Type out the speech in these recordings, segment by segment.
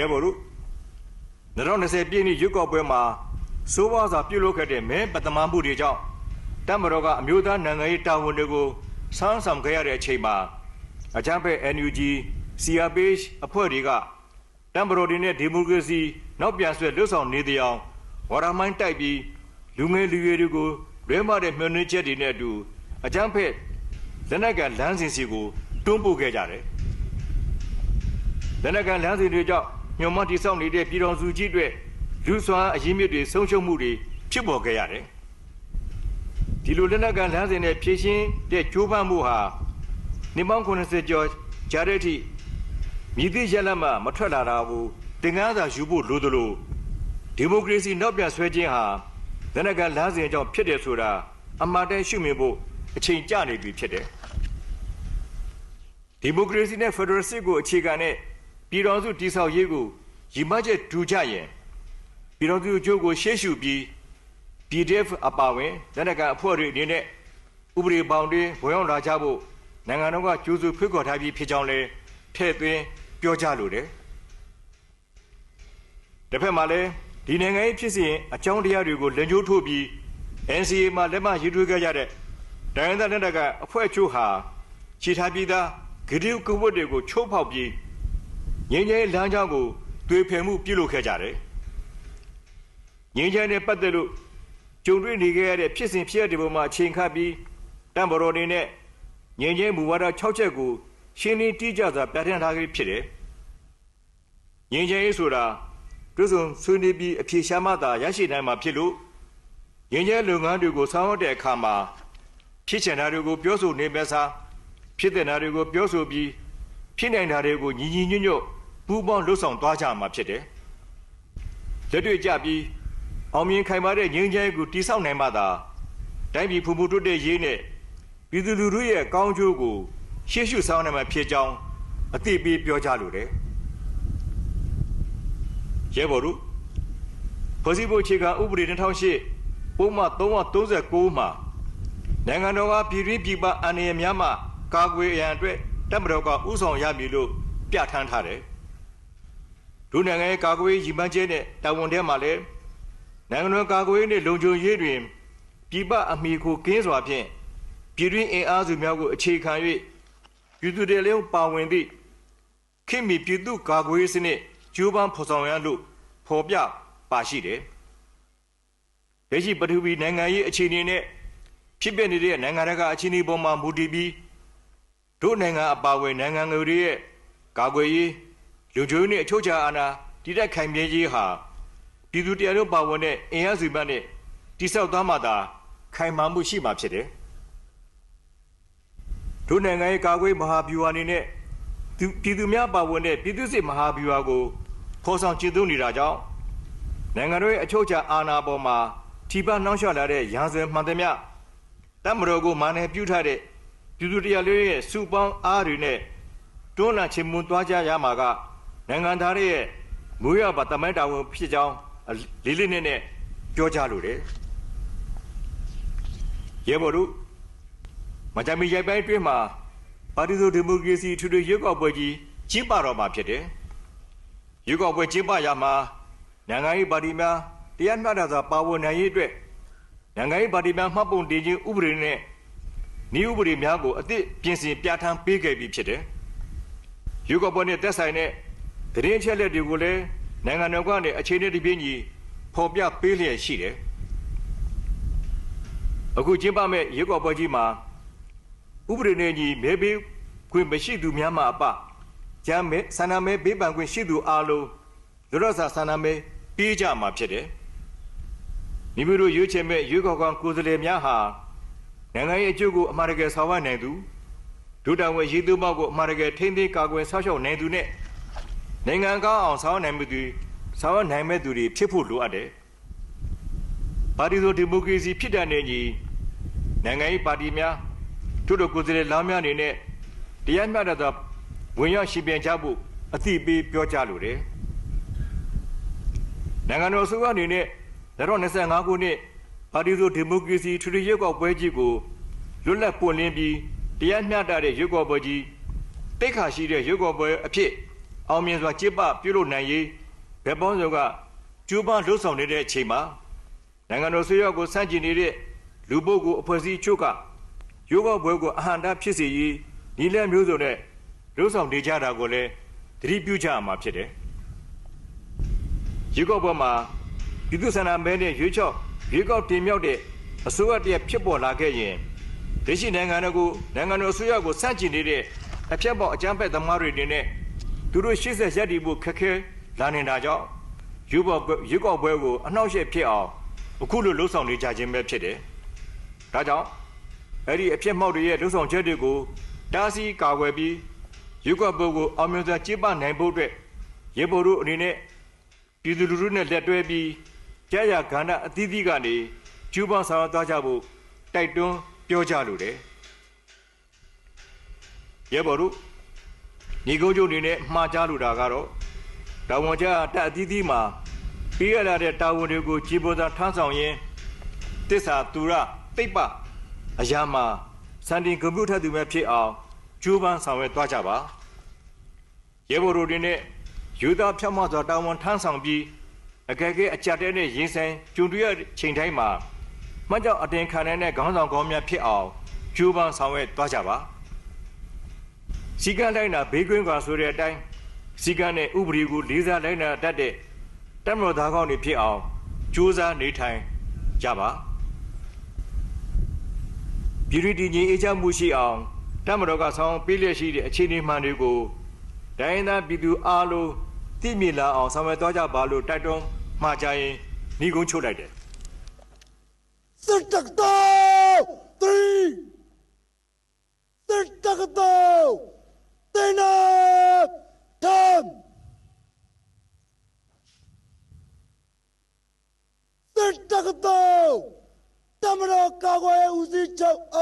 ရဲဘော်တို့2020ပြည့်နှစ်ရွက်ကောက်ပွဲမှာစိုးဝါးစွာပြုလုပ်ခဲ့တဲ့မဲပထမမှုတွေကြောင့်တမတော်ကအမျိုးသားနိုင်ငံရေးတာဝန်တွေကိုဆန်းဆောင်ခဲ့ရတဲ့အချိန်မှာအကြမ်းဖက် NUG CRPH အဖွဲ့တွေကတမတော်တွေနဲ့ဒီမိုကရေစီနောက်ပြန်ဆွဲလွတ်ဆောင်နေတဲ့အအောင်ဝါရမိုင်းတိုက်ပြီးလူငယ်လူရွယ်တွေကိုလွဲမတဲ့မျှော်နှင်းချက်တွေနဲ့အတူအကြမ်းဖက်လက်နက်ကလမ်းစဉ်စီကိုတွန်းပို့ခဲ့ကြတယ်။လက်နက်ကလမ်းစဉ်တွေကြောင့် ညှို့မတိဆောက်နေတဲ့ပြည်တော်စုကြီးအတွက်လူစွာအရင်းမြစ်တွေဆုံးရှုံးမှုတွေဖြစ်ပေါ်ခဲ့ရတယ်။ဒီလိုလက်နက်ကလမ်းစဉ်နဲ့ဖြည့်ရှင်းတဲ့ကြိုးပမ်းမှုဟာနေပေါင်း90ကျော်ကြာတဲ့အထိမြည်သည့်ရက်လက်မှမထွက်လာတာဘူးတင်ကားသာယူဖို့လိုသလိုဒီမိုကရေစီနောက်ပြန်ဆွဲခြင်းဟာလက်နက်ကလမ်းစဉ်ကြောင့်ဖြစ်တယ်ဆိုတာအမှားတမ်းရှုမြင်ဖို့အချိန်ကျနေပြီဖြစ်တယ်ဒီမိုကရေစီနဲ့ဖက်ဒရယ်စစ်ကိုအခြေခံတဲ့ ပြည်တော်စုတည်ဆောက်ရေးကိုရည်မှတ်ချက်ဒူကြရင်ပြည်တော်စုအကျိုးကိုရှေ့ရှုပြီး PDF အပါဝင်လက်နက်ကန်အဖွဲ့တွေအနေနဲ့ဥပဒေပေါင်းတွင်ဝင်ရောက်လာကြဖို့နိုင်ငံတော်ကကြိုးစုဖိတ်ခေါ်ထားပြီးဖြစ်ကြောင်းလည်းထည့်သွင်းပြောကြားလိုတယ်။တစ်ဖက်မှာလည်းဒီနိုင်ငံရေးဖြစ်စဉ်အကြောင်းတရားတွေကိုလက်ညှိုးထိုးပြီး NCA မှာလက်မှတ်ရေးထိုးခဲ့ကြတဲ့တိုင်းဒေသလက်နက်ကန်အဖွဲ့အချို့ဟာခြေထားပြီးသားဂရုကဝတ်တွေကိုချိုးဖောက်ပြီး ငင်းငယ်လမ်းကြောင်းကိုတွေ့ဖယ်မှုပြုလုပ်ခဲ့ကြတယ်။ငင်းချမ်းနဲ့ပတ်သက်လို့ကြုံတွေ့နေခဲ့ရတဲ့ဖြစ်စဉ်ဖြစ်ရတဲ့ပုံမှာအချိန်ခတ်ပြီးတံဘတော်နေနဲ့ငင်းချင်းမူဝါဒ6ချက်ကိုရှင်းလင်းတိကျစွာပြဋ္ဌာန်းထားခဲ့ဖြစ်တယ်။ငင်းချင်းရေးဆိုတာတွစုံဆွေးနွေးပြီးအဖြေရှာမှသာရရှိနိုင်မှာဖြစ်လို့ငင်းချင်းလုပ်ငန်းတွေကိုဆောင်ရွက်တဲ့အခါမှာဖြစ်ချင်တာတွေကိုပြောဆိုနေမဲ့စားဖြစ်တဲ့နာတွေကိုပြောဆိုပြီးဖြစ်နိုင်တာတွေကိုညီညီညွတ်ညွတ် ပူးပေါင်းလှုပ်ဆောင်သွားကြမှာဖြစ်တယ်။လက်တွေ့ကြပြီးအောင်မြင်ခိုင်မာတဲ့ငြိမ်းချမ်းရေးကိုတည်ဆောက်နိုင်မှသာတိုင်းပြည်ဖူဖူတိုးတဲ့ရေးနဲ့ပြည်သူလူထုရဲ့ကောင်းကျိုးကိုရှေ့ရှုဆောင်နိုင်မှာဖြစ်ကြောင်းအသိပေးပြောကြားလိုတယ်။ရဲဘော်တို့ဖွဲ့စည်းပုံအခြေခံဥပဒေ2008ပုံမှန်339မှာနိုင်ငံတော်ကပြည်တွင်းပြည်ပအန္တရာယ်များမှကာကွယ်ရန်အတွက်တပ်မတော်ကဥဆောင်ရမည်လို့ပြဋ္ဌာန်းထားတယ်။ ဒုနိုင်ငံရဲ့ကာကွယ်ရေးရည်မှန်းချက်နဲ့တာဝန်ထဲမှာလည်းနိုင်ငံတော်ကာကွယ်ရေးနဲ့လုံခြုံရေးတွင်ပြည်ပအမိကိုကင်းစွာဖြင့်ပြည်တွင်းအင်အားစုများကိုအခြေခံ၍ပြည်သူတွေလည်းပါဝင်သည့်ခင်မီပြည်သူကာကွယ်ရေးစနစ်ကျိုးပန်းဖော်ဆောင်ရလို့ဖော်ပြပါရှိတယ်။လက်ရှိပထဝီနိုင်ငံရေးအခြေအနေနဲ့ဖြစ်ပျက်နေတဲ့နိုင်ငံတကာအခြေအနေပေါ်မှာမူတည်ပြီးတို့နိုင်ငံအပါအဝင်နိုင်ငံတွေရဲ့ကာကွယ်ရေး လူချိုးနဲ့အချုပ်ချာအာဏာတည်တဲ့ခိုင်မြဲရေးဟာပြည်သူတရားတို့ပါဝင်တဲ့အင်အားစုမှနဲ့တိဆောက်သွားမှသာခိုင်မာမှုရှိမှာဖြစ်တယ်။တို့နိုင်ငံရဲ့ကာကွယ်မဟာဗျူဟာအနေနဲ့ပြည်သူများပါဝင်တဲ့ပြည်သူစစ်မဟာဗျူဟာကိုဖော်ဆောင်ကျင့်သုံးနေတာကြောင့်နိုင်ငံတို့ရဲ့အချုပ်ချာအာဏာပေါ်မှာထိပါနှောင့်ယှက်လာတဲ့ရန်စွဲမှန်သမျှတမတော်ကိုမာနယ်ပြုထားတဲ့ပြည်သူတရားလေးရဲ့စုပေါင်းအားတွေနဲ့တွန်းလှန်ချေမွန်သွားကြရမှာက နိုင်ငံသားတွေရဲ့မူရပါတမိုင်းတာဝန်ဖြစ်ကြောင်းလေးလေးနဲ့နဲ့ပြောကြလို့တယ်ရဲဘော်တို့မကြမီရိုက်ပိုင်းတွင်းမှာပါတီဆိုဒီမိုကရေစီထူထူရွေးကောက်ပွဲကြီးကျင်းပတော့မှာဖြစ်တယ်ရွေးကောက်ပွဲကျင်းပရမှာနိုင်ငံရေးပါတီများတရားမျှတစွာပါဝင်နိုင်ရေးအတွက်နိုင်ငံရေးပါတီများမှတ်ပုံတင်ခြင်းဥပဒေနဲ့ဤဥပဒေများကိုအသည့်ပြင်ဆင်ပြဋ္ဌာန်းပေးခဲ့ပြီးဖြစ်တယ်။ရွေးကောက်ပွဲနဲ့သက်ဆိုင်တဲ့ သတင်းအချက်အလက်တွေကိုလည်းနိုင်ငံတော်ကနေအခြေအနေတပြင်းကြီးဖော်ပြပေးလျက်ရှိတယ်။အခုကျင်းပမဲ့ရွေးကောက်ပွဲကြီးမှာဥပဒေနဲ့ညီမဲပေးခွင့်မရှိသူများမှအပကျမ်းမဲဆန္ဒမဲပေးပန်ခွင့်ရှိသူအလုံးလူရစာဆန္ဒမဲပေးကြမှာဖြစ်တယ်။မိမိတို့ရွေးချယ်မဲ့ရွေးကောက်ခံကိုယ်စားလှယ်များဟာနိုင်ငံရေးအကျိုးကိုအမှားတကယ်ဆောင်ရွက်နိုင်သူဒုတာဝန်ရည်သူမောက်ကိုအမှားတကယ်ထိမ့်သိမ်းကာကွယ်ဆောက်ရှောက်နိုင်သူနဲ့ နိုင်ငံကောင်းအောင်ဆောင်ရွက်နိုင်မှုသူဆောင်ရွက်နိုင်မဲ့သူတွေဖြစ်ဖို့လိုအပ်တယ်။ပါတီဆိုဒီမိုကရေစီဖြစ်တဲ့နေကြီးနိုင်ငံရေးပါတီများတို့တို့ကိုယ်စားလှယ်လောင်းများအနေနဲ့တရားမျှတသောဝင်ရောက်ရှင်ပြန်ကြဖို့အသိပေးပြောကြားလိုတယ်။နိုင်ငံတော်အစိုးရအနေနဲ့2025ခုနှစ်ပါတီဆိုဒီမိုကရေစီထူထူရွက်ကောက်ပွဲကြီးကိုလွတ်လပ်ပွင့်လင်းပြီးတရားမျှတတဲ့ရွက်ကောက်ပွဲကြီးတိတ်ခါရှိတဲ့ရွက်ကောက်ပွဲအဖြစ် အောင်မြင်စွာကျင်းပပြုလုပ်နိုင်ရေးဗက်ပေါင်းစုံကကျူးပန်းလှုပ်ဆောင်နေတဲ့အချိန်မှာနိုင်ငံတော်ဆွေးရောက်ကိုစန့်ကျင်နေတဲ့လူပုဂ္ဂိုလ်အဖွဲ့အစည်းအချို့ကယောဂဘွဲကိုအဟံတာဖြစ်စေရေးဤလက်မျိုးစုံနဲ့လှုပ်ဆောင်နေကြတာကိုလည်းသတိပြုကြရမှာဖြစ်တယ်။ရေကောက်ပွဲမှာပြည်သူ့ဆန္ဒမဲနဲ့ရွေးချောက်ရွေးကောက်တင်မြှောက်တဲ့အစိုးရတရက်ဖြစ်ပေါ်လာခဲ့ရင်ဒေရှိနိုင်ငံတော်ကိုနိုင်ငံတော်အစိုးရကိုစန့်ကျင်နေတဲ့အဖြတ်ပေါက်အကြမ်းဖက်သမားတွေနေနဲ့ သူတို့ရှေ့ဆက်ရက်တည်ဖို့ခက်ခဲလာနေတာကြောင့်ရွေးကောက်ရွေးကောက်ပွဲကိုအနှောက်အယှက်ဖြစ်အောင်အခုလိုလှုံ့ဆော်နေကြခြင်းပဲဖြစ်တယ်။ဒါကြောင့်အဲ့ဒီအဖြစ်မှောက်တွေရဲ့လှုံ့ဆော်ချက်တွေကိုတားဆီးကာကွယ်ပြီးရွေးကောက်ပွဲကိုအောင်မြင်စွာကျင်းပနိုင်ဖို့အတွက်ရေပေါ်တို့အနေနဲ့ပြည်သူလူထုနဲ့လက်တွဲပြီးကြာရကဏ္ဍအသီးသီးကနေကျူးပန်းဆောင်ရွက်သွားကြဖို့တိုက်တွန်းပြောကြလိုတယ်။ရေပေါ်တို့ ညီကုန်းချုပ်အနေနဲ့မှားကြားလိုတာကတော့တာဝန်ကျတက်အသီးသီးမှာပြီးရလာတဲ့တာဝန်တွေကိုကြည်ပေါ်သာထမ်းဆောင်ရင်းတစ္ဆာသူရတိတ်ပအရာမှာစံတင်ကွန်ပျူတာသူမဲ့ဖြစ်အောင်ကျိုးပန်းဆောင်ရွက်သွားကြပါရဲဘော်တို့တွေနဲ့ယူသားဖြတ်မှစွာတာဝန်ထမ်းဆောင်ပြီးအကယ်ကဲအကြတဲ့နဲ့ရင်ဆိုင်ကြုံတွေ့ရချိန်တိုင်းမှာမှတ်ကြောက်အတင်ခံတဲ့ခေါင်းဆောင်ကောင်းများဖြစ်အောင်ကျိုးပန်းဆောင်ရွက်သွားကြပါ စီကံတိုင်းနာဘေးကွင်းကွာဆိုတဲ့အတိုင်းစီကံနဲ့ဥပဒေကိုလေးစားလိုက်နာတတ်တဲ့တမတော်သားကောင်းတွေဖြစ်အောင်ကြိုးစားနေထိုင်ကြပါပြည်သူတည်ငြိမ်အေးချမ်းမှုရှိအောင်တမတော်ကဆောင်ပေးလျက်ရှိတဲ့အခြေအနေမှန်တွေကိုဒိုင်းသားပြည်သူအားလုံးသိမြင်လာအောင်ဆောင်ရွက်သွားကြပါလို့တိုက်တွန်းမှာကြရင်ညီကုန်းချုပ်လိုက်တယ် Sırtıkta! Three! Sırtıkta! Tina! 天啊，他死得惨，他们搞我，我是骄傲。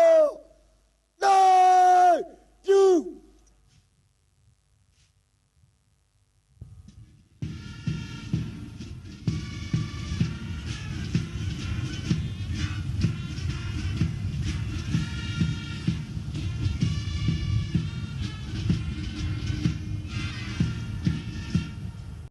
来，拼！